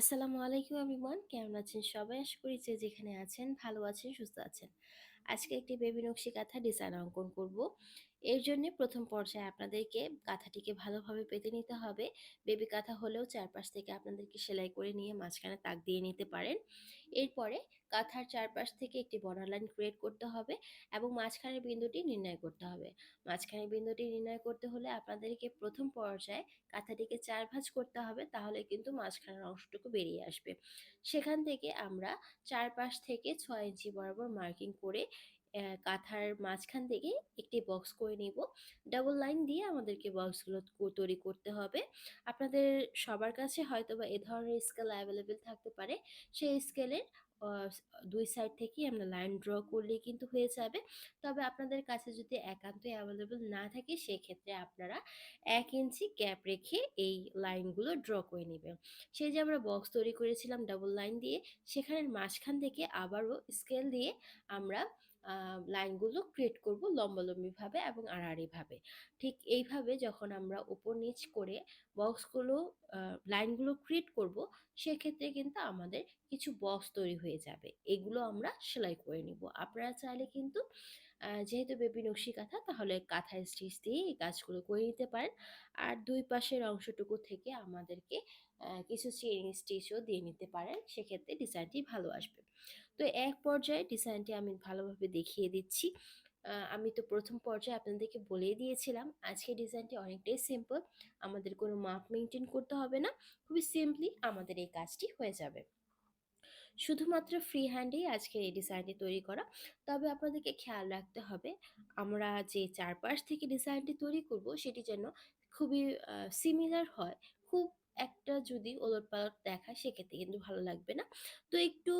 আসসালামু আলাইকুম এভরিওয়ান। কেমন আছেন সবাই? আশা করি যে যেখানে আছেন ভালো আছেন, সুস্থ আছেন। আজকে একটি বেবি নকশি কাঁথা ডিজাইন অঙ্কন করব। এর জন্য প্রথম পর্যায়ে আপনাদেরকে কাঁথাটিকে ভালোভাবে পেতে নিতে হবে। বেবি কাঁথা হলেও চারপাশ থেকে আপনাদেরকে সেলাই করে নিয়ে মাঝখানে তাক দিয়ে নিতে পারেন। এরপরে কাঁথার চারপাশ থেকে একটি বর্ডার লাইন ক্রিয়েট করতে হবে এবং মাঝখানের বিন্দুটি নির্ণয় করতে হবে। মাঝখানের বিন্দুটি নির্ণয় করতে হলে আপনাদেরকে প্রথম পর্যায়ে কাঁথাটিকে চার ভাঁজ করতে হবে, তাহলে কিন্তু মাঝখানের অংশটুকু বেরিয়ে আসবে। সেখান থেকে আমরা চারপাশ থেকে ছয় ইঞ্চি বরাবর মার্কিং করে কাঁথার মাঝখান থেকে একটি বক্স করে নিব। ডাবল লাইন দিয়ে আমাদেরকে বক্সগুলো তৈরি করতে হবে। আপনাদের সবার কাছে হয়তো বা এ ধরনের স্কেল অ্যাভেলেবেল থাকতে পারে। সেই স্কেলের দুই সাইড থেকেই আমরা লাইন ড্র করলে কিন্তু হয়ে যাবে। তবে আপনাদের কাছে যদি একান্তই অ্যাভেলেবেল না থাকে, সেক্ষেত্রে আপনারা এক ইঞ্চি গ্যাপ রেখে এই লাইনগুলো ড্র করে নেবেন। সেই যে আমরা বক্স তৈরি করেছিলাম ডাবল লাইন দিয়ে, সেখানের মাঝখান থেকে আবারও স্কেল দিয়ে আমরা লাইনগুলো ক্রিয়েট করব লম্বালম্বিভাবে এবং আড়াআড়িভাবে। ঠিক এইভাবে যখন আমরা উপর নিচ করে বক্সগুলো লাইনগুলো ক্রিয়েট করব, সেক্ষেত্রে কিন্তু আমাদের কিছু বক্স তৈরি হয়ে যাবে। এগুলো আমরা সেলাই করে নিব। আপনারা চাইলে কিন্তু যেহেতু বেবি নকশি কাঁথা, তাহলে কাঁথায় স্টিচ দিয়ে এই কাজগুলো করে নিতে পারেন। আর দুই পাশের অংশটুকু থেকে আমাদেরকে কিছু চেইন স্টিচও দিয়ে নিতে পারেন। সেক্ষেত্রে ডিজাইনটি ভালো আসবে। তো এক পর্যায়ে ডিজাইনটি আমি ভালোভাবে দেখিয়ে দিচ্ছি। আমি তো প্রথম পর্যায়ে আপনাদেরকে বলেই দিয়েছিলাম আজকে ডিজাইনটি অনেকটাই সিম্পল আমাদের কোনো মাপ মেনটেন করতে হবে না, খুবই সিম্পলি আমাদের এই কাজটি হয়ে যাবে। শুধুমাত্র ফ্রি হ্যান্ডেই আজকে এই ডিজাইনটি তৈরি করা। তবে আপনাদেরকে খেয়াল রাখতে হবে, আমরা যে চারপাশ থেকে ডিজাইনটি তৈরি করব, সেটি যেন খুবই সিমিলার হয়, খুব একটা যদি ওলট পালট দেখায় সেক্ষেত্রে কিন্তু ভালো লাগবে না। তো একটু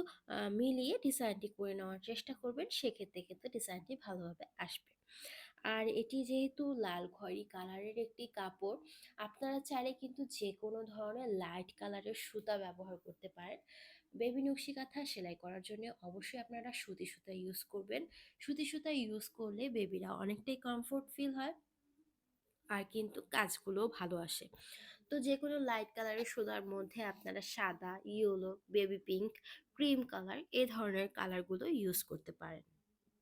মিলিয়ে ডিজাইনটি করে নেওয়ার চেষ্টা করবেন, সেক্ষেত্রে কিন্তু ডিজাইনটি ভালোভাবে আসবে। আর এটি যেহেতু লাল খয়েরি কালারের একটি কাপড়, আপনারা চাইলে কিন্তু যে কোনো ধরনের লাইট কালারের সুতা ব্যবহার করতে পারেন। বেবি নকশি কাঁথা সেলাই করার জন্য অবশ্যই আপনারা সুতি সুতা ইউজ করবেন। সুতি সুতা ইউজ করলে বেবিরা অনেকটাই কমফোর্ট ফিল হয়। আর কিন্তু কাজগুলোও ভালো আসে। তো যে কোনো লাইট কালারের সুতার মধ্যে আপনারা সাদা yellow baby pink cream colour এ ধরনের কালারগুলো ইউজ করতে পারেন।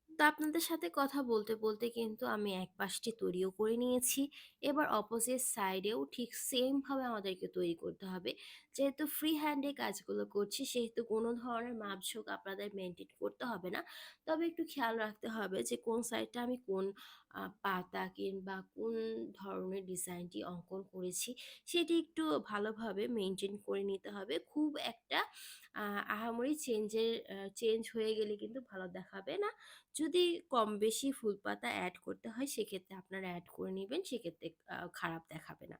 তো আপনাদের সাথে কথা বলতে বলতে কিন্তু আমি এক পাশটি তৈরিও করে নিয়েছি। এবার অপোজিট সাইডেও ঠিক সেমভাবে আমাদেরকে তৈরি করতে হবে। যেহেতু ফ্রি হ্যান্ডে কাজগুলো করছি, সেহেতু কোনো ধরনের মাপঝোঁক আপনাদের মেনটেন করতে হবে না। তবে একটু খেয়াল রাখতে হবে যে কোন সাইডটা আমি কোন পাতা কিংবা কোন ধরনের ডিজাইনটি অঙ্কন করেছি, সেটি একটু ভালোভাবে মেনটেন করে নিতে হবে। খুব একটা আহামরি চেঞ্জের চেঞ্জ হয়ে গেলে কিন্তু ভালো দেখাবে না। যদি কম বেশি ফুল পাতা অ্যাড করতে হয়, সেক্ষেত্রে আপনারা অ্যাড করে নেবেন, সেক্ষেত্রে খারাপ দেখাবে না।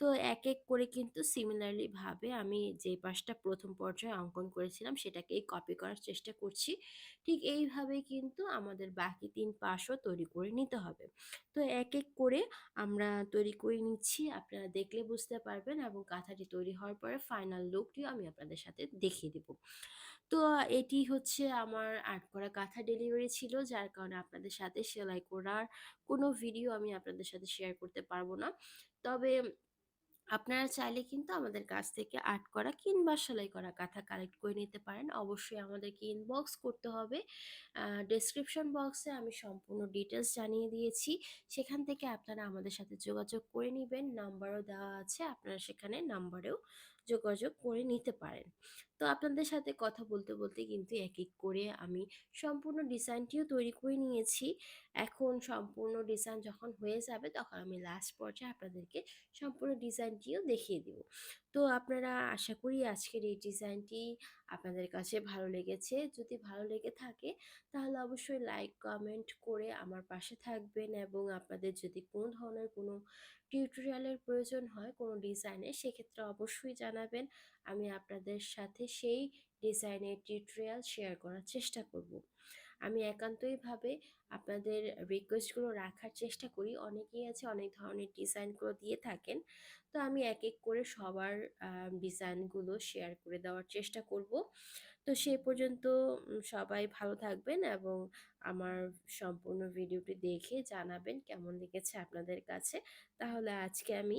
তো এক এক করে কিন্তু সিমিলারলি ভাবে আমি যে পাশটা প্রথম পর্যায়ে অঙ্কন করেছিলাম, সেটাকেই কপি করার চেষ্টা করছি। ঠিক এইভাবে কিন্তু আমাদের বাকি তিন পাশও তৈরি করে নিতে হবে। তো এক এক করে আমরা তৈরি করে নিচ্ছি, আপনারা দেখলে বুঝতে পারবেন এবং কাঁথাটি তৈরি হওয়ার পরে ফাইনাল লুকটিও আমি আপনাদের সাথে দেখিয়ে দেব। তো এটি হচ্ছে আমার আর্ট করা কাঁথা ডেলিভারি ছিল, যার কারণে আপনাদের সাথে সেলাই করার কোনো ভিডিও আমি আপনাদের সাথে শেয়ার করতে পারব না। তবে আপনারা চাইলে কিন্তু আমাদের কাছ থেকে আর্ট করা কিংবা সেলাই করা কাঁথা কালেক্ট করে নিতে পারেন। অবশ্যই আমাদেরকে ইনবক্স করতে হবে। ডেসক্রিপশন বক্সে আমি সম্পূর্ণ ডিটেলস জানিয়ে দিয়েছি। সেখান থেকে আপনারা আমাদের সাথে যোগাযোগ করে নেবেন। নাম্বারও দেওয়া আছে। আপনারা সেখানে নাম্বারেও যোগাযোগ করে নিতে পারেন। তো আপনাদের সাথে কথা বলতে বলতে কিন্তু এক এক করে আমি সম্পূর্ণ ডিজাইনটিও তৈরি করে নিয়েছি। এখন সম্পূর্ণ ডিজাইন যখন হয়ে যাবে তখন আমি লাস্ট পর্যায়ে আপনাদেরকে সম্পূর্ণ ডিজাইনটিও দেখিয়ে দিব। তো আপনারা আশা করি আজকের এই ডিজাইনটি আপনাদের কাছে ভালো লেগেছে। যদি ভালো লেগে থাকে তাহলে অবশ্যই লাইক কমেন্ট করে আমার পাশে থাকবেন এবং আপনাদের যদি কোনো ধরনের কোনো টিউটোরিয়ালের প্রয়োজন হয় কোনো ডিজাইনের, সেক্ষেত্রে অবশ্যই জানাবেন। আমি আপনাদের সাথে সেই ডিজাইনের টিউটোরিয়াল শেয়ার করার চেষ্টা করব। আমি একান্তইভাবে আপনাদের রিকোয়েস্টগুলো রাখার চেষ্টা করি। অনেকেই আছে, অনেক ধরনের ডিজাইনগুলো দিয়ে থাকেন। তো আমি এক এক করে সবার ডিজাইনগুলো শেয়ার করে দেওয়ার চেষ্টা করব। তো সে পর্যন্ত সবাই ভালো থাকবেন এবং আমার সম্পূর্ণ ভিডিওটি দেখে জানাবেন কেমন লেগেছে আপনাদের কাছে। তাহলে আজকে আমি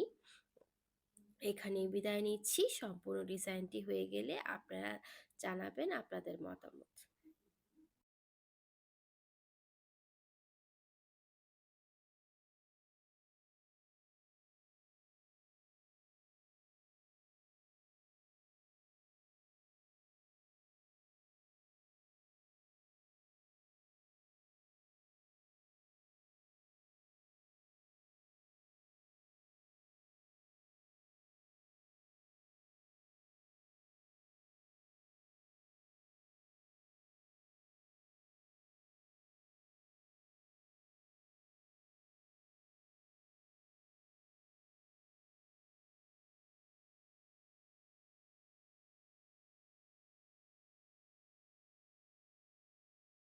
এখানেই বিদায় নিচ্ছি। সম্পূর্ণ ডিজাইনটি হয়ে গেলে আপনারা জানাবেন আপনাদের মতামত।